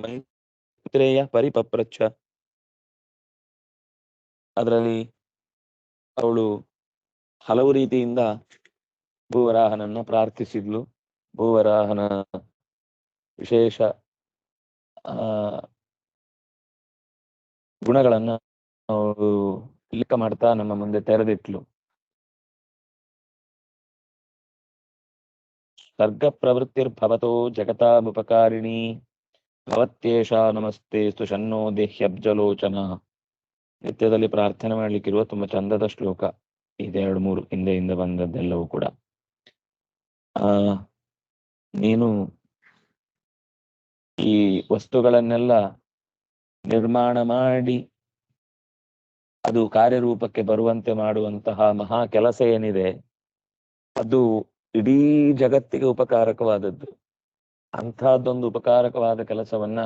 ಮೈತ್ರೇಯ ಪರಿಪಪ್ರಚ್ಛ. ಅದರಲ್ಲಿ ಅವಳು ಹಲವು ರೀತಿಯಿಂದ ಭೂವರಾಹನನ್ನ ಪ್ರಾರ್ಥಿಸಿದ್ಲು. ಭೂವರಾಹನ ವಿಶೇಷ ಗುಣಗಳನ್ನ ಅವಳು ಲೆಕ್ಕ ಮಾಡ್ತಾ ನಮ್ಮ ಮುಂದೆ ತೆರೆದಿಟ್ಲು. ಸರ್ಗ ಪ್ರವೃತ್ತಿರ್ಭವತೋ ಜಗತಾಮುಪಕಾರಿಣಿ. ಭವತ್ಯೇಷ ನಮಸ್ತೆ ಶನ್ನೋ ದೇಹ್ಯಬ್ಜಲೋಚನ. ನಿತ್ಯದಲ್ಲಿ ಪ್ರಾರ್ಥನೆ ಮಾಡ್ಲಿಕ್ಕಿರುವ ತುಂಬಾ ಚಂದದ ಶ್ಲೋಕ. ಇದೆರಡು ಮೂರು ಹಿಂದೆಯಿಂದ ಬಂದದ್ದೆಲ್ಲವೂ ಕೂಡ. ಆ, ನೀನು ಈ ವಸ್ತುಗಳನ್ನೆಲ್ಲ ನಿರ್ಮಾಣ ಮಾಡಿ ಅದು ಕಾರ್ಯರೂಪಕ್ಕೆ ಬರುವಂತೆ ಮಾಡುವಂತಹ ಮಹಾ ಕೆಲಸ ಏನಿದೆ, ಅದು ಇಡೀ ಜಗತ್ತಿಗೆ ಉಪಕಾರಕವಾದದ್ದು. ಅಂಥದ್ದೊಂದು ಉಪಕಾರಕವಾದ ಕೆಲಸವನ್ನ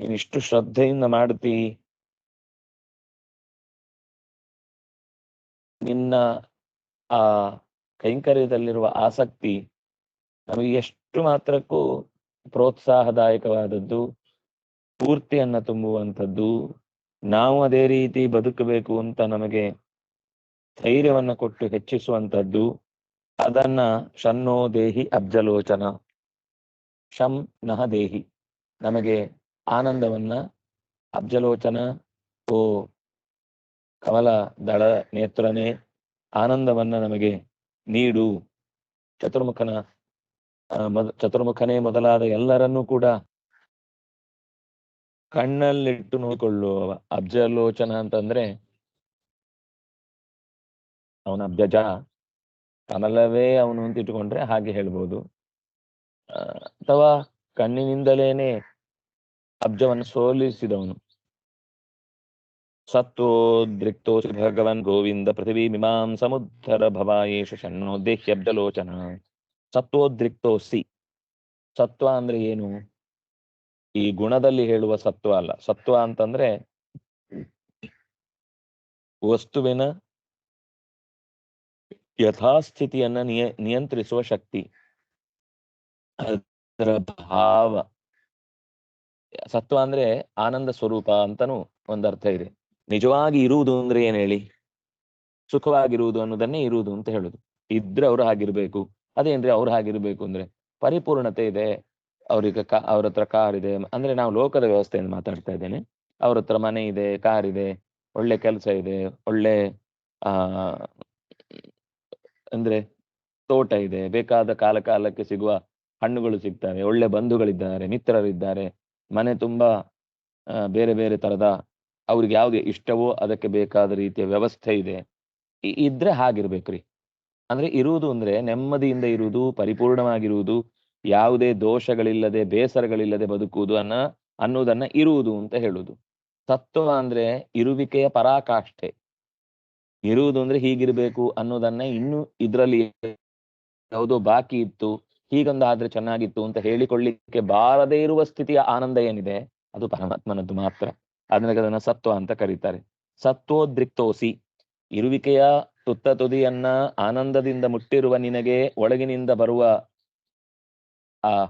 ನೀನಿಷ್ಟು ಶ್ರದ್ಧೆಯಿಂದ ಮಾಡ್ತಿ ನಿನ್ನ ಆ ಕೈಂಕರ್ಯದಲ್ಲಿರುವ ಆಸಕ್ತಿ ನಮಗೆ ಎಷ್ಟು ಮಾತ್ರಕ್ಕೂ ಪ್ರೋತ್ಸಾಹದಾಯಕವಾದದ್ದು ಪೂರ್ತಿಯನ್ನ ತುಂಬುವಂಥದ್ದು, ನಾವು ಅದೇ ರೀತಿ ಬದುಕಬೇಕು ಅಂತ ನಮಗೆ ಧೈರ್ಯವನ್ನು ಕೊಟ್ಟು ಹೆಚ್ಚಿಸುವಂಥದ್ದು, ಅದನ್ನ ಶನ್ನೋ ದೇಹಿ ಅಬ್ಜಲೋಚನ. ಶಂ ನಹ ದೇಹಿ. ನಮಗೆ ಆನಂದವನ್ನ, ಅಬ್ಜಲೋಚನ, ಓ ಕಮಲ, ದಳ, ನೇತ್ರನೇ ಆನಂದವನ್ನ ನಮಗೆ ನೀಡು. ಚತುರ್ಮುಖನ ಚತುರ್ಮುಖನೇ ಮೊದಲಾದ ಎಲ್ಲರನ್ನೂ ಕೂಡ ಕಣ್ಣಲ್ಲಿಟ್ಟು ನೋಡಿಕೊಳ್ಳುವ ಅಬ್ಜಲೋಚನ ಅಂತಂದ್ರೆ ಅವನ ಅಬ್ಜಜ. ಕಮಲವೇ ಅವನು ಅಂತ ಇಟ್ಟುಕೊಂಡ್ರೆ ಹಾಗೆ ಹೇಳ್ಬೋದು. ಅಥವಾ ಕಣ್ಣಿನಿಂದಲೇನೆ ಅಬ್ಜವನ್ನು ಸೋಲಿಸಿದವನು. ಸತ್ವೋದ್ರಿಕ್ತೋ ಭಗವನ್ ಗೋವಿಂದ ಪೃಥಿವೀಮಿಮಾಂ ಸಮುದ್ಧರ ಭವಾಯೇಷ ಶನ್ನೋ ದೇಹ್ಯಬ್ಜಲೋಚನ ಸತ್ವೋದ್ರಿಕ್ತೋಸಿ ಸತ್ವ ಅಂದ್ರೆ ಏನು? ಈ ಗುಣದಲ್ಲಿ ಹೇಳುವ ಸತ್ವ ಅಲ್ಲ. ಸತ್ವ ಅಂತಂದ್ರೆ ವಸ್ತುವಿನ ಯಥಾಸ್ಥಿತಿಯನ್ನ ನಿಯ, ನಿಯಂತ್ರಿಸುವ ಶಕ್ತಿ. ಅದರ ಭಾವ. ಸತ್ವ ಅಂದ್ರೆ ಆನಂದ ಸ್ವರೂಪ ಅಂತಾನು ಒಂದರ್ಥ ಇದೆ. ನಿಜವಾಗಿ ಇರುವುದು ಅಂದ್ರೆ ಏನ್ ಹೇಳಿ? ಸುಖವಾಗಿರುವುದು ಅನ್ನೋದನ್ನೇ ಇರುವುದು ಅಂತ ಹೇಳುದು. ಇದ್ರೆ ಅವ್ರು ಹಾಗಿರ್ಬೇಕು ಅದೇನ್ರಿ ಅವ್ರು ಹಾಗಿರ್ಬೇಕು ಅಂದ್ರೆ ಪರಿಪೂರ್ಣತೆ ಇದೆ. ಅವ್ರಿಗೆ ಕಾ, ಅವ್ರ ಹತ್ರ ಕಾರ್ ಇದೆ. ಅಂದ್ರೆ ನಾವು ಲೋಕದ ವ್ಯವಸ್ಥೆಯಿಂದ ಮಾತಾಡ್ತಾ ಇದ್ದೇನೆ. ಅವ್ರ ಹತ್ರ ಮನೆ ಇದೆ, ಕಾರ್ ಇದೆ, ಒಳ್ಳೆ ಕೆಲಸ ಇದೆ, ಒಳ್ಳೆ, ಆ, ಅಂದ್ರೆ ತೋಟ ಇದೆ, ಬೇಕಾದ ಕಾಲ ಕಾಲಕ್ಕೆ ಸಿಗುವ ಹಣ್ಣುಗಳು ಸಿಗ್ತವೆ, ಒಳ್ಳೆ ಬಂಧುಗಳಿದ್ದಾರೆ, ಮಿತ್ರರಿದ್ದಾರೆ, ಮನೆ ತುಂಬಾ ಬೇರೆ ಬೇರೆ ತರದ ಅವ್ರಿಗೆ ಯಾವ್ದು ಇಷ್ಟವೋ ಅದಕ್ಕೆ ಬೇಕಾದ ರೀತಿಯ ವ್ಯವಸ್ಥೆ ಇದೆ. ಇದ್ರೆ ಹಾಗಿರ್ಬೇಕ್ರಿ ಅಂದ್ರೆ ಇರುವುದು ಅಂದ್ರೆ ನೆಮ್ಮದಿಯಿಂದ ಇರುವುದು, ಪರಿಪೂರ್ಣವಾಗಿರುವುದು, ಯಾವುದೇ ದೋಷಗಳಿಲ್ಲದೆ, ಬೇಸರಗಳಿಲ್ಲದೆ ಬದುಕುವುದು ಅನ್ನ ಅನ್ನೋದನ್ನ ಇರುವುದು ಅಂತ ಹೇಳುದು ತತ್ವ ಅಂದ್ರೆ ಇರುವಿಕೆಯ ಪರಾಕಾಷ್ಠೆ. ಇರುವುದು ಅಂದ್ರೆ ಹೀಗಿರ್ಬೇಕು ಅನ್ನೋದನ್ನ ಇನ್ನು ಇದ್ರಲ್ಲಿ ಯಾವುದೋ ಬಾಕಿ ಇತ್ತು ಹೀಗೊಂದು ಆದ್ರೆ ಚೆನ್ನಾಗಿತ್ತು ಅಂತ ಹೇಳಿಕೊಳ್ಳಿಕ್ಕೆ ಬಾರದೇ ಇರುವ ಸ್ಥಿತಿಯ ಆನಂದ ಏನಿದೆ? ಅದು ಪರಮಾತ್ಮನದ್ದು ಮಾತ್ರ. ಅದನ್ನ ಅದನ್ನ ಸತ್ವ ಅಂತ ಕರೀತಾರೆ. ಸತ್ವೋದ್ರಿಕ್ತೋಸಿ. ಇರುವಿಕೆಯ ತುತ್ತ ತುದಿಯನ್ನ ಆನಂದದಿಂದ ಮುಟ್ಟಿರುವ ನಿನಗೆ ಒಳಗಿನಿಂದ ಬರುವ ಆ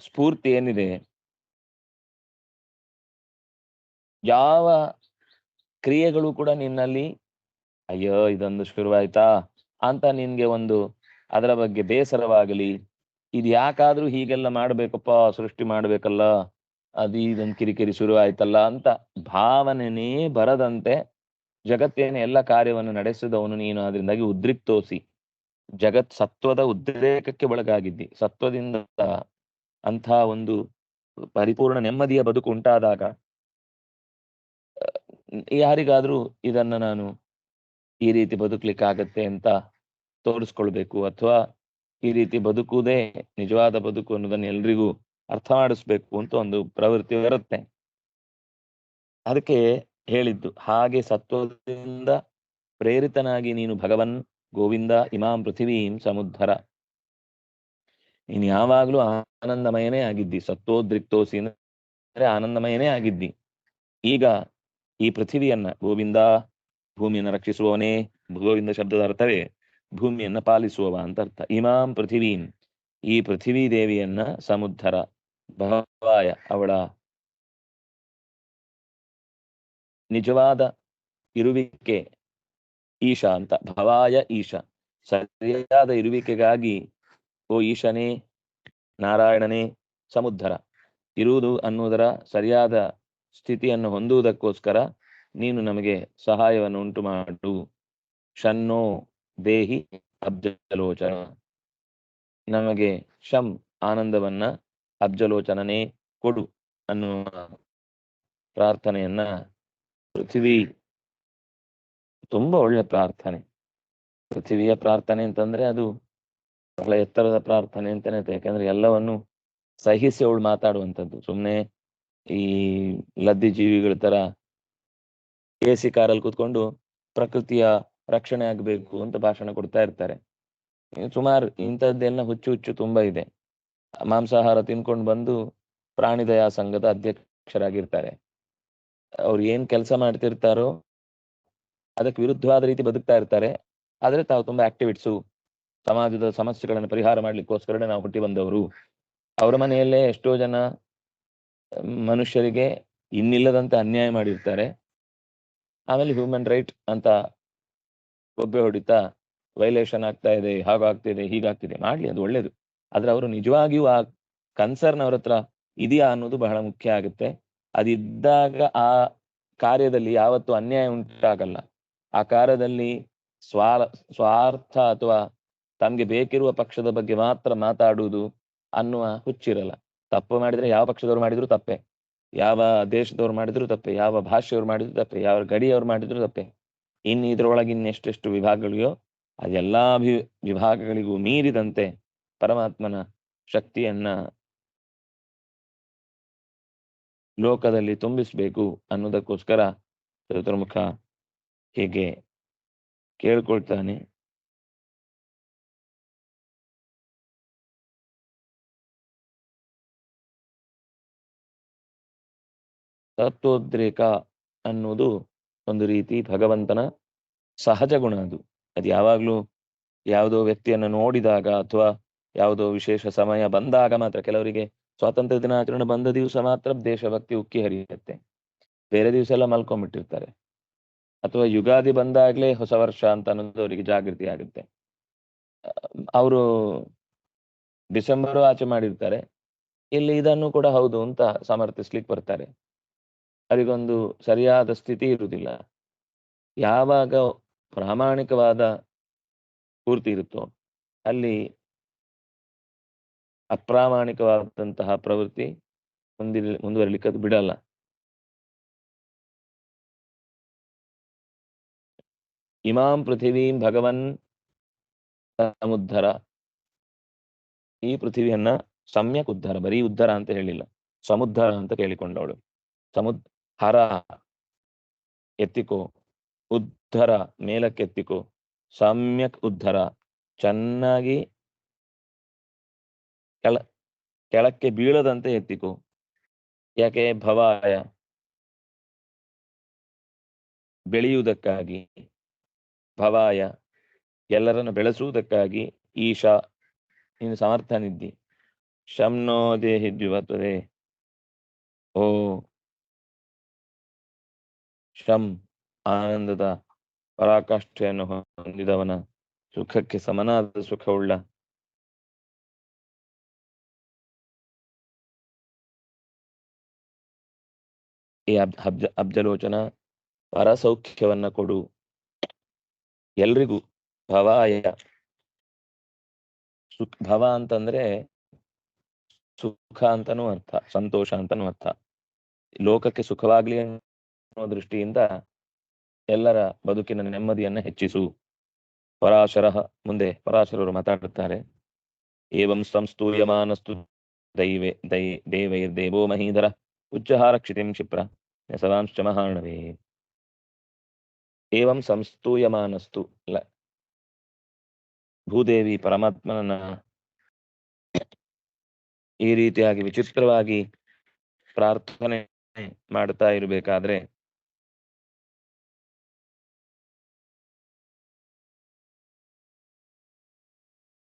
ಸ್ಫೂರ್ತಿ ಏನಿದೆ? ಯಾವ ಕ್ರಿಯೆಗಳು ಕೂಡ ನಿನ್ನಲ್ಲಿ, ಅಯ್ಯೋ, ಇದೊಂದು ಶುರುವಾಯ್ತಾ? ಅಂತ ನಿನ್ಗೆ ಒಂದು ಅದರ ಬಗ್ಗೆ ಬೇಸರವಾಗಲಿ. ಇದು ಯಾಕಾದ್ರೂ ಹೀಗೆಲ್ಲ ಮಾಡ್ಬೇಕಪ್ಪ, ಸೃಷ್ಟಿ ಮಾಡ್ಬೇಕಲ್ಲ, ಅದು ಇದೊಂದು ಕಿರಿಕಿರಿ ಶುರು ಆಯ್ತಲ್ಲ ಅಂತ ಭಾವನೆನೇ ಬರದಂತೆ ಜಗತ್ತೇನೆ ಎಲ್ಲ ಕಾರ್ಯವನ್ನು ನಡೆಸಿದವನು ನೀನು. ಅದರಿಂದಾಗಿ ಉದ್ರಿಕ್ತೋಸಿ. ಜಗತ್ ಸತ್ವದ ಉದ್ರೇಕಕ್ಕೆ ಒಳಗಾಗಿದ್ದಿ. ಸತ್ವದಿಂದ ಅಂಥ ಒಂದು ಪರಿಪೂರ್ಣ ನೆಮ್ಮದಿಯ ಬದುಕು ಉಂಟಾದಾಗ ಯಾರಿಗಾದ್ರೂ ಇದನ್ನ ನಾನು ಈ ರೀತಿ ಬದುಕ್ಲಿಕ್ಕಾಗತ್ತೆ ಅಂತ ತೋರಿಸ್ಕೊಳ್ಬೇಕು ಅಥವಾ ಈ ರೀತಿ ಬದುಕುವುದೇ ನಿಜವಾದ ಬದುಕು ಅನ್ನೋದನ್ನ ಎಲ್ರಿಗೂ ಅರ್ಥ ಮಾಡಿಸ್ಬೇಕು ಅಂತ ಒಂದು ಪ್ರವೃತ್ತಿ ಇರುತ್ತೆ ಅದಕ್ಕೆ ಹೇಳಿದ್ದು, ಹಾಗೆ ಸತ್ವದಿಂದ ಪ್ರೇರಿತನಾಗಿ ನೀನು ಭಗವನ್ ಗೋವಿಂದ ಇಮಾಂ ಪೃಥಿವೀಂ ಸಮುದ್ಧರ. ನೀನು ಯಾವಾಗ್ಲೂ ಆನಂದಮಯನೇ ಆಗಿದ್ದಿ, ಸತ್ವೋದ್ರಿಕ್ತೋಸಿ ಅಂದ್ರೆ ಆನಂದಮಯನೇ ಆಗಿದ್ದಿ. ಈಗ ಈ ಪೃಥಿವಿಯನ್ನ ಗೋವಿಂದ ಭೂಮಿಯನ್ನು ರಕ್ಷಿಸುವವನೇ ಗೋವಿಂದ ಶಬ್ದದ ಅರ್ಥವೇ? ಭೂಮಿಯನ್ನ ಪಾಲಿಸುವವ ಅಂತ ಅರ್ಥ ಇಮಾಂ ಪೃಥಿವೀಂ ಈ ಪೃಥಿವೀ ದೇವಿಯನ್ನ ಸಮುದ್ಧರ ಭವಾಯ ಅವಳ ನಿಜವಾದ ಇರುವಿಕೆ ಈಶಾ ಅಂತ. ಭವಾಯ ಈಶಾ. ಸರಿಯಾದ ಇರುವಿಕೆಗಾಗಿ ಓ ಈಶನೇ, ನಾರಾಯಣನೇ, ಸಮುದ್ಧರ. ಇರುವುದು ಅನ್ನುವುದರ ಸರಿಯಾದ ಸ್ಥಿತಿಯನ್ನು ಹೊಂದುವುದಕ್ಕೋಸ್ಕರ ನೀನು ನಮಗೆ ಸಹಾಯವನ್ನು ಉಂಟು ಮಾಡು ಶನ್ನೋ ದೇಹಿ ಅಬ್ಜಲೋಚನ. ನಮಗೆ ಶಂ ಆನಂದವನ್ನ ಅಬ್ಜಲೋಚನನೇ ಕೊಡು ಅನ್ನುವ ಪ್ರಾರ್ಥನೆಯನ್ನ ಪೃಥ್ವಿ ತುಂಬಾ ಒಳ್ಳೆ ಪ್ರಾರ್ಥನೆ. ಪೃಥ್ವಿಯ ಪ್ರಾರ್ಥನೆ ಅಂತಂದ್ರೆ ಅದು ಬಹಳ ಎತ್ತರದ ಪ್ರಾರ್ಥನೆ ಅಂತಾನೆ. ಯಾಕಂದ್ರೆ ಎಲ್ಲವನ್ನು ಸಹಿಸಿ ಅವಳು ಮಾತಾಡುವಂಥದ್ದು. ಸುಮ್ಮನೆ ಈ ಲದ್ದಿ ಜೀವಿಗಳ ತರ ಎ ಸಿ ಕಾರಲ್ಲಿ ಕೂತ್ಕೊಂಡು ಪ್ರಕೃತಿಯ ರಕ್ಷಣೆ ಆಗ್ಬೇಕು ಅಂತ ಭಾಷಣ ಕೊಡ್ತಾ ಇರ್ತಾರೆ. ಸುಮಾರು ಇಂಥದ್ದೆಲ್ಲ ಹುಚ್ಚು ಹುಚ್ಚು ತುಂಬಾ ಇದೆ. ಮಾಂಸಾಹಾರ ತಿನ್ಕೊಂಡು ಬಂದು ಪ್ರಾಣಿ ದಯಾ ಸಂಘದ ಅಧ್ಯಕ್ಷರಾಗಿರ್ತಾರೆ. ಅವ್ರು ಏನ್ ಕೆಲಸ ಮಾಡ್ತಿರ್ತಾರೋ ಅದಕ್ಕೆ ವಿರುದ್ಧವಾದ ರೀತಿ ಬದುಕ್ತಾ ಇರ್ತಾರೆ. ಆದ್ರೆ ತಾವು ತುಂಬಾ ಆಕ್ಟಿವಿಟ್ಸು, ಸಮಾಜದ ಸಮಸ್ಯೆಗಳನ್ನು ಪರಿಹಾರ ಮಾಡ್ಲಿಕ್ಕೋಸ್ಕರನೇ ನಾವು ಹುಟ್ಟಿ ಬಂದವರು. ಅವರ ಮನೆಯಲ್ಲೇ ಎಷ್ಟೋ ಜನ ಮನುಷ್ಯರಿಗೆ ಇನ್ನಿಲ್ಲದಂತೆ ಅನ್ಯಾಯ ಮಾಡಿರ್ತಾರೆ. ಆಮೇಲೆ ಹ್ಯೂಮನ್ ರೈಟ್ ಅಂತ ಒಬ್ಬೆ ಹೊಡಿತಾ ವೈಲೇಷನ್ ಆಗ್ತಾ ಇದೆ ಹಾಗಾಗ್ತಿದೆ ಹೀಗಾಗ್ತಿದೆ ಮಾಡ್ಲಿ, ಅದು ಒಳ್ಳೇದು. ಆದ್ರೆ ಅವರು ನಿಜವಾಗಿಯೂ ಆ ಕನ್ಸರ್ನ್ ಅವ್ರ ಹತ್ರ ಇದೆಯಾ ಅನ್ನೋದು ಬಹಳ ಮುಖ್ಯ ಆಗುತ್ತೆ. ಅದಿದ್ದಾಗ ಆ ಕಾರ್ಯದಲ್ಲಿ ಯಾವತ್ತು ಅನ್ಯಾಯ ಉಂಟಾಗಲ್ಲ. ಆ ಕಾರ್ಯದಲ್ಲಿ ಸ್ವಾರ, ಸ್ವಾರ್ಥ ಅಥವಾ ತಮ್ಗೆ ಬೇಕಿರುವ ಪಕ್ಷದ ಬಗ್ಗೆ ಮಾತ್ರ ಮಾತಾಡುವುದು ಅನ್ನುವ ಹುಚ್ಚಿರಲ್ಲ. ತಪ್ಪು ಮಾಡಿದ್ರೆ ಯಾವ ಪಕ್ಷದವ್ರು ಮಾಡಿದ್ರು ತಪ್ಪೆ. ಯಾವ ದೇಶದವ್ರು ಮಾಡಿದ್ರು ತಪ್ಪೆ, ಯಾವ ಭಾಷೆಯವ್ರು ಮಾಡಿದ್ರು ತಪ್ಪೆ, ಯಾವ ಗಡಿಯವ್ರು ಮಾಡಿದ್ರು ತಪ್ಪೆ. ಇನ್ನು ಇದರೊಳಗೆ ಇನ್ನೆಷ್ಟೆಷ್ಟು ವಿಭಾಗಗಳಿಗೋ ಅದೆಲ್ಲಾ ವಿ ವಿಭಾಗಗಳಿಗೂ ಮೀರಿದಂತೆ ಪರಮಾತ್ಮನ ಶಕ್ತಿಯನ್ನ ಲೋಕದಲ್ಲಿ ತುಂಬಿಸಬೇಕು ಅನ್ನೋದಕ್ಕೋಸ್ಕರ ಚತುರ್ಮುಖ ಹೀಗೆ ಕೇಳ್ಕೊಳ್ತಾನೆ. ತತ್ವೋದ್ರೇಕ ಅನ್ನೋದು ಒಂದು ರೀತಿ ಭಗವಂತನ ಸಹಜ ಗುಣ ಅದು. ಅದು ಯಾವಾಗ್ಲೂ ಯಾವುದೋ ವ್ಯಕ್ತಿಯನ್ನು ನೋಡಿದಾಗ ಅಥವಾ ಯಾವುದೋ ವಿಶೇಷ ಸಮಯ ಬಂದಾಗ ಮಾತ್ರ, ಕೆಲವರಿಗೆ ಸ್ವಾತಂತ್ರ್ಯ ದಿನಾಚರಣೆ ಬಂದ ದಿವಸ ಮಾತ್ರ ದೇಶಭಕ್ತಿ ಉಕ್ಕಿ ಹರಿಯುತ್ತೆ. ಬೇರೆ ದಿವಸ ಎಲ್ಲ ಮಲ್ಕೊಂಡ್ಬಿಟ್ಟಿರ್ತಾರೆ. ಅಥವಾ ಯುಗಾದಿ ಬಂದಾಗ್ಲೇ ಹೊಸ ವರ್ಷ ಅಂತ ಅನ್ನೋದು ಅವರಿಗೆ ಜಾಗೃತಿ ಆಗುತ್ತೆ. ಅವರು ಡಿಸೆಂಬರ್ ಆಚೆ ಮಾಡಿರ್ತಾರೆ. ಇಲ್ಲಿ ಇದನ್ನು ಕೂಡ ಹೌದು ಅಂತ ಸಮರ್ಥಿಸ್ಲಿಕ್ಕೆ ಬರ್ತಾರೆ. ಅದಕ್ಕೊಂದು ಸರಿಯಾದ ಸ್ಥಿತಿ ಇರುವುದಿಲ್ಲ. ಯಾವಾಗ ಪ್ರಾಮಾಣಿಕವಾದ ಪೂರ್ತಿ ಇರುತ್ತೋ, ಅಲ್ಲಿ ಅಪ್ರಾಮಾಣಿಕವಾದಂತಹ ಪ್ರವೃತ್ತಿ ಮುಂದಿ ಮುಂದುವರಿಲಿಕ್ಕೆ ಅದು ಬಿಡಲ್ಲ. ಇಮಾಂ ಪೃಥಿವೀಂ ಭಗವನ್ ಸಮುದ್ಧರ. ಈ ಪೃಥಿವಿಯನ್ನ ಸಮ್ಯಕ್ ಉದ್ಧಾರ, ಬರೀ ಉದ್ಧಾರ ಅಂತ ಹೇಳಿಲ್ಲ, ಸಮುದ್ಧಾರ ಅಂತ ಕೇಳಿಕೊಂಡವಳು. ಸಮುದ್ ಹರ ಎತ್ತಿಕೋ, ಉದ್ಧರ ಮೇಲಕ್ಕೆತ್ತಿಕೋ, ಸಮ್ಯಕ್ ಉದ್ಧರ, ಚೆನ್ನಾಗಿ ಕೆಳ, ಕೆಳಕ್ಕೆ ಬೀಳದಂತೆ ಎತ್ತಿಕೋ. ಯಾಕೆ ಭವಾಯ? ಬೆಳೆಯುವುದಕ್ಕಾಗಿ. ಭವಾಯ, ಎಲ್ಲರನ್ನು ಬೆಳೆಸುವುದಕ್ಕಾಗಿ. ಈಶಾ, ನೀನು ಸಮರ್ಥನಿದ್ದಿ. ಶಮ್ನೋ ದೇಹಿ ದ್ವಿವತ್ವದೆ. ಓ ಶಂ ಆನಂದದ ಪರಾಕಾಷ್ಠೆಯನ್ನು ಹೊಂದಿದವನ ಸುಖಕ್ಕೆ ಸಮನಾದ ಸುಖವುಳ್ಳ ಈ ಅಬ್, ಅಬ್ಜ, ಅಬ್ಜಲೋಚನ ಪರಸೌಖ್ಯವನ್ನ ಕೊಡು. ಎಲ್ರಿಗೂ ಭವಾಯ. ಸುಖ, ಭವ ಅಂತಂದ್ರೆ ಸುಖ ಅಂತನೂ ಅರ್ಥ, ಸಂತೋಷ ಅಂತನೂ ಅರ್ಥ. ಲೋಕಕ್ಕೆ ಸುಖವಾಗ್ಲಿ ದೃಷ್ಟಿಯಿಂದ ಎಲ್ಲರ ಬದುಕಿನ ನೆಮ್ಮದಿಯನ್ನು ಹೆಚ್ಚಿಸು. ಪರಾಶರ ಮುಂದೆ ಪರಾಶರರು ಮಾತಾಡುತ್ತಾರೆ. ಏವಂ ಸಂಸ್ತೂಯಮಾನಸ್ತು ದೈವೇ ದೈ ದೇವೈರ್ದೇವೋ ಮಹೀಧರ ಉಚ್ಚಹಾರ ಕ್ಷಿತಿಂ ಕ್ಷಿಪ್ರ ನೆಸವಾಂಶ್ಚ ಮಹಾಣವೇ. ಏವಂ ಸಂಸ್ತೂಯಮಾನಸ್ತು ಲ ಭೂದೇವಿ ಪರಮಾತ್ಮನನ್ನ ಈ ರೀತಿಯಾಗಿ ವಿಚಿತ್ರವಾಗಿ ಪ್ರಾರ್ಥನೆ ಮಾಡ್ತಾ ಇರಬೇಕಾದ್ರೆ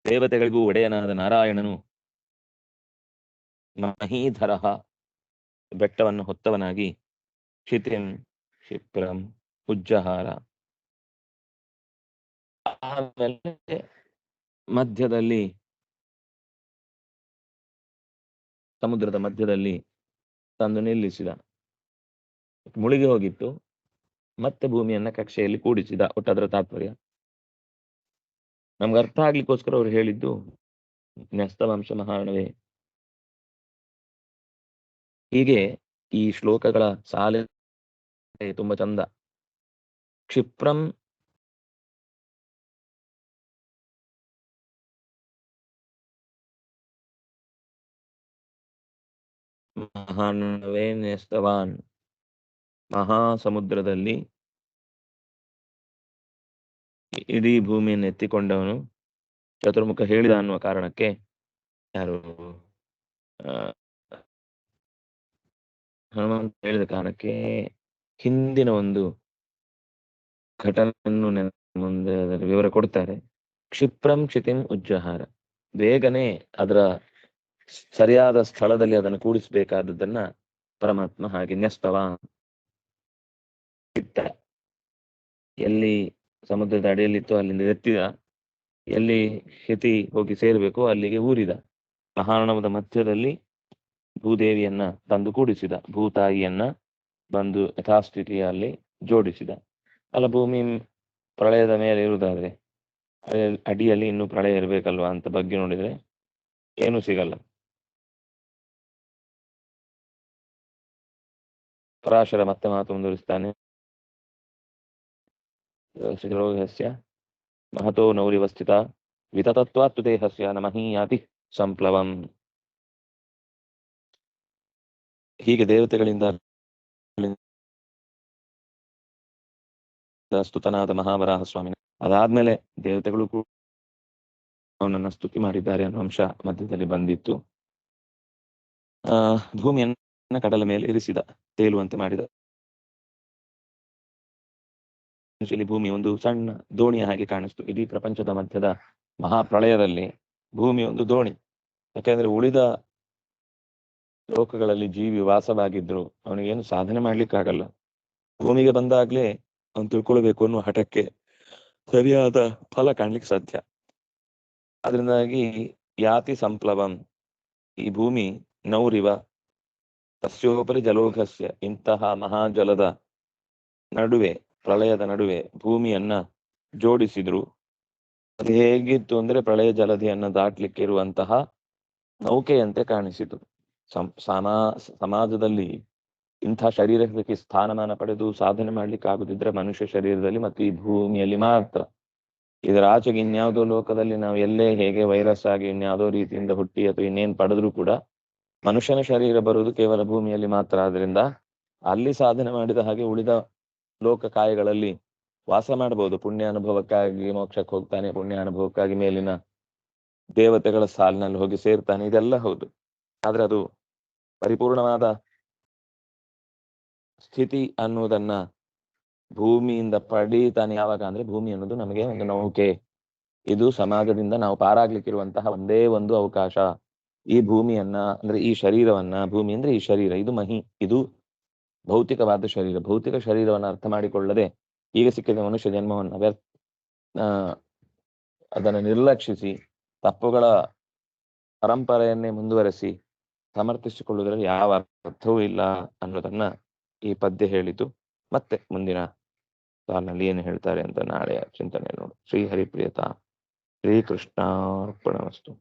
ದೇವತೆಗಳಿಗೂ ಒಡೆಯನಾದ ನಾರಾಯಣನು ಮಹೀಧರ ಬೆಟ್ಟವನ್ನು ಹೊತ್ತವನಾಗಿ ಕ್ಷಿತಿಂ ಕ್ಷಿಪ್ರಂ ಉಜ್ಜಹಾರ ಆಮೇಲೆ ಮಧ್ಯದಲ್ಲಿ ಸಮುದ್ರದ ಮಧ್ಯದಲ್ಲಿ ತಂದು ನಿಲ್ಲಿಸಿದ. ಮುಳುಗಿ ಹೋಗಿತ್ತು. ಮತ್ತೆ ಭೂಮಿಯನ್ನ ಕಕ್ಷೆಯಲ್ಲಿ ಕೂಡಿಸಿದ. ಒಟ್ಟಾದರ ತಾತ್ಪರ್ಯ? ನಮ್ಗೆ ಅರ್ಥ ಆಗ್ಲಿಕ್ಕೋಸ್ಕರ ಅವ್ರು ಹೇಳಿದ್ದು, ನ್ಯಸ್ತವಂಶ ಮಹಾರಣವೇ. ಹೀಗೆ ಈ ಶ್ಲೋಕಗಳ ಸಾಲ ತುಂಬಾ ಚಂದ. ಕ್ಷಿಪ್ರಂ ಮಹಾನವೇ ನ್ಯಸ್ತವಾನ್. ಮಹಾಸಮುದ್ರದಲ್ಲಿ ಇಡೀ ಭೂಮಿಯನ್ನು ಎತ್ತಿಕೊಂಡವನು ಚತುರ್ಮುಖ ಹೇಳಿದ ಅನ್ನುವ ಕಾರಣಕ್ಕೆ ಯಾರು ಹನುಮಂತ ಹೇಳಿದ ಕಾರಣಕ್ಕೆ ಹಿಂದಿನ ಒಂದು ಘಟನೆಯನ್ನು ನೆನ- ಮುಂದೆ ಅದರ ವಿವರ ಕೊಡ್ತಾರೆ. ಕ್ಷಿಪ್ರಂ ಕ್ಷಿತಿಂ ಉಜ್ಜಹಾರ. ಬೇಗನೆ ಅದರ ಸರಿಯಾದ ಸ್ಥಳದಲ್ಲಿ ಅದನ್ನು ಕೂಡಿಸಬೇಕಾದದ್ದನ್ನ ಪರಮಾತ್ಮ ಹಾಗೆ ನ್ಯಸ್ತವ. ಇಟ್ಟ. ಎಲ್ಲಿ ಸಮುದ್ರದ ಅಡಿಯಲ್ಲಿತ್ತು, ಅಲ್ಲಿಂದ ಎತ್ತಿದ. ಎಲ್ಲಿ ಶತಿ ಹೋಗಿ ಸೇರಬೇಕು, ಅಲ್ಲಿಗೆ ಊರಿದ. ಮಹಾರಣವದ ಮಧ್ಯದಲ್ಲಿ ಭೂದೇವಿಯನ್ನ ತಂದು ಕೂಡಿಸಿದ. ಭೂತಾಯಿಯನ್ನ ಬಂದು ಯಥಾಸ್ಥಿತಿಯಲ್ಲಿ ಜೋಡಿಸಿದ. ಅಲ್ಲ ಭೂಮಿ ಪ್ರಳಯದ ಮೇಲೆ ಇರುವುದಾದ್ರೆ ಅಡಿಯಲ್ಲಿ ಇನ್ನು ಪ್ರಳಯ ಇರಬೇಕಲ್ವಾ ಅಂತ ಬಗ್ಗೆ ನೋಡಿದ್ರೆ ಏನು ಸಿಗಲ್ಲ. ಪರಾಶರ ಮತ್ತೆ ಮಾತು ಮುಂದುವರಿಸ್ತಾನೆ. ಶ್ರೀರೋಗಸ್ಯ ಮಹತೋ ವಿತತತ್ವಾತ್ತು ದೇಹಸ್ಯ ನಮಹೀಯಾತಿ ಸಂಪ್ಲವಂ ಹೀಗೆ ದೇವತೆಗಳಿಂದ ಸ್ತುತನಾದ ಮಹಾವರಾಹ ಸ್ವಾಮಿ ಅದಾದ್ಮೇಲೆ ದೇವತೆಗಳು ಕೂಡ ಅವನನ್ನ ಸ್ತುತಿ ಮಾಡಿದ್ದಾರೆ ಅನ್ನೋ ಅಂಶ ಮಧ್ಯದಲ್ಲಿ ಬಂದಿತ್ತು. ಆ, ಭೂಮಿಯನ್ನ ಕಡಲ ಮೇಲೆ ಇರಿಸಿದ, ತೇಲುವಂತೆ ಮಾಡಿದ ಇಲ್ಲಿ ಭೂಮಿ ಒಂದು ಸಣ್ಣ ದೋಣಿಯ ಹಾಗೆ ಕಾಣಿಸ್ತು. ಇಡೀ ಪ್ರಪಂಚದ ಮಧ್ಯದ ಮಹಾಪ್ರಳಯದಲ್ಲಿ ಭೂಮಿ ಒಂದು ದೋಣಿ. ಯಾಕೆಂದ್ರೆ ಉಳಿದ ಲೋಕಗಳಲ್ಲಿ ಜೀವಿ ವಾಸವಾಗಿದ್ರು. ಅವನಿಗೇನು ಸಾಧನೆ ಮಾಡ್ಲಿಕ್ಕಾಗಲ್ಲ. ಭೂಮಿಗೆ ಬಂದಾಗ್ಲೇ ಅವನು ತಿಳ್ಕೊಳ್ಬೇಕು ಅನ್ನುವ ಹಠಕ್ಕೆ ಸರಿಯಾದ ಫಲ ಕಾಣ್ಲಿಕ್ಕೆ ಸಾಧ್ಯ. ಅದರಿಂದಾಗಿ ಯಾತಿ ಸಂಪ್ಲವಂ, ಈ ಭೂಮಿ ನೌರಿವ ತಸ್ಯೋಪರಿ ಜಲೋಘಸ್ಯ, ಇಂತಹ ಮಹಾಜಲದ ನಡುವೆ ಪ್ರಳಯದ ನಡುವೆ ಭೂಮಿಯನ್ನ ಜೋಡಿಸಿದ್ರು. ಅದು ಹೇಗಿತ್ತು ಅಂದ್ರೆ ಪ್ರಳಯ ಜಲಧಿಯನ್ನ ದಾಟ್ಲಿಕ್ಕೆ ಇರುವಂತಹ ನೌಕೆಯಂತೆ ಕಾಣಿಸಿತು. ಸಮಾ, ಸಮಾಜದಲ್ಲಿ ಇಂಥ ಶರೀರಕ್ಕೆ ಸ್ಥಾನಮಾನ ಪಡೆದು ಸಾಧನೆ ಮಾಡ್ಲಿಕ್ಕೆ ಆಗುದಿದ್ರೆ ಮನುಷ್ಯ ಶರೀರದಲ್ಲಿ ಮತ್ತು ಈ ಭೂಮಿಯಲ್ಲಿ ಮಾತ್ರ. ಇದರ ಆಚೆಗೆ ಇನ್ಯಾವುದೋ ಲೋಕದಲ್ಲಿ ನಾವು ಎಲ್ಲೇ ಹೇಗೆ ವೈರಸ್ ಆಗಿ ಇನ್ಯಾವುದೋ ರೀತಿಯಿಂದ ಹುಟ್ಟಿ ಅಥವಾ ಇನ್ನೇನ್ ಪಡೆದ್ರೂ ಕೂಡ ಮನುಷ್ಯನ ಶರೀರ ಬರುವುದು ಕೇವಲ ಭೂಮಿಯಲ್ಲಿ ಮಾತ್ರ. ಆದ್ರಿಂದ ಅಲ್ಲಿ ಸಾಧನೆ ಮಾಡಿದ ಹಾಗೆ ಉಳಿದ ಲೋಕ ಕಾಯಗಳಲ್ಲಿ ವಾಸ ಮಾಡಬಹುದು. ಪುಣ್ಯ ಅನುಭವಕ್ಕಾಗಿ ಮೋಕ್ಷಕ್ಕೆ ಹೋಗ್ತಾನೆ, ಪುಣ್ಯ ಅನುಭವಕ್ಕಾಗಿ ಮೇಲಿನ ದೇವತೆಗಳ ಸಾಲಿನಲ್ಲಿ ಹೋಗಿ ಸೇರ್ತಾನೆ, ಇದೆಲ್ಲ ಹೌದು. ಆದ್ರೆ ಅದು ಪರಿಪೂರ್ಣವಾದ ಸ್ಥಿತಿ ಅನ್ನುವುದನ್ನ ಭೂಮಿಯಿಂದ ಪಡೀತಾನೆ. ಯಾವಾಗ ಅಂದ್ರೆ ಭೂಮಿ ಅನ್ನೋದು ನಮಗೆ ಒಂದು ನೌಕೆ. ಇದು ಸಮಾಜದಿಂದ ನಾವು ಪಾರಾಗ್ಲಿಕ್ಕಿರುವಂತಹ ಒಂದೇ ಒಂದು ಅವಕಾಶ. ಈ ಭೂಮಿಯನ್ನ ಅಂದ್ರೆ ಈ ಶರೀರವನ್ನ, ಭೂಮಿ ಅಂದ್ರೆ ಈ ಶರೀರ, ಇದು ಮಹಿ, ಇದು ಭೌತಿಕವಾದ ಶರೀರ, ಭೌತಿಕ ಶರೀರವನ್ನು ಅರ್ಥ ಮಾಡಿಕೊಳ್ಳದೆ ಈಗ ಸಿಕ್ಕಿದ ಮನುಷ್ಯ ಜನ್ಮವನ್ನು ವ್ಯರ್ಥ ಅದನ್ನು ನಿರ್ಲಕ್ಷಿಸಿ ತಪ್ಪುಗಳ ಪರಂಪರೆಯನ್ನೇ ಮುಂದುವರೆಸಿ ಸಮರ್ಥಿಸಿಕೊಳ್ಳುವುದರಲ್ಲಿ ಯಾವ ಅರ್ಥವೂ ಇಲ್ಲ ಅನ್ನೋದನ್ನ ಈ ಪದ್ಯ ಹೇಳಿತು ಮತ್ತೆ ಮುಂದಿನ ಸಾಲಿನಲ್ಲಿ ಏನು ಹೇಳ್ತಾರೆ ಅಂತ ನಾಳೆ ಚಿಂತನೆ ನೋಡು. ಶ್ರೀ ಹರಿಪ್ರಿಯತ ಶ್ರೀಕೃಷ್ಣಾರ್ಪಣ ಅರ್ಪಣಮಸ್ತು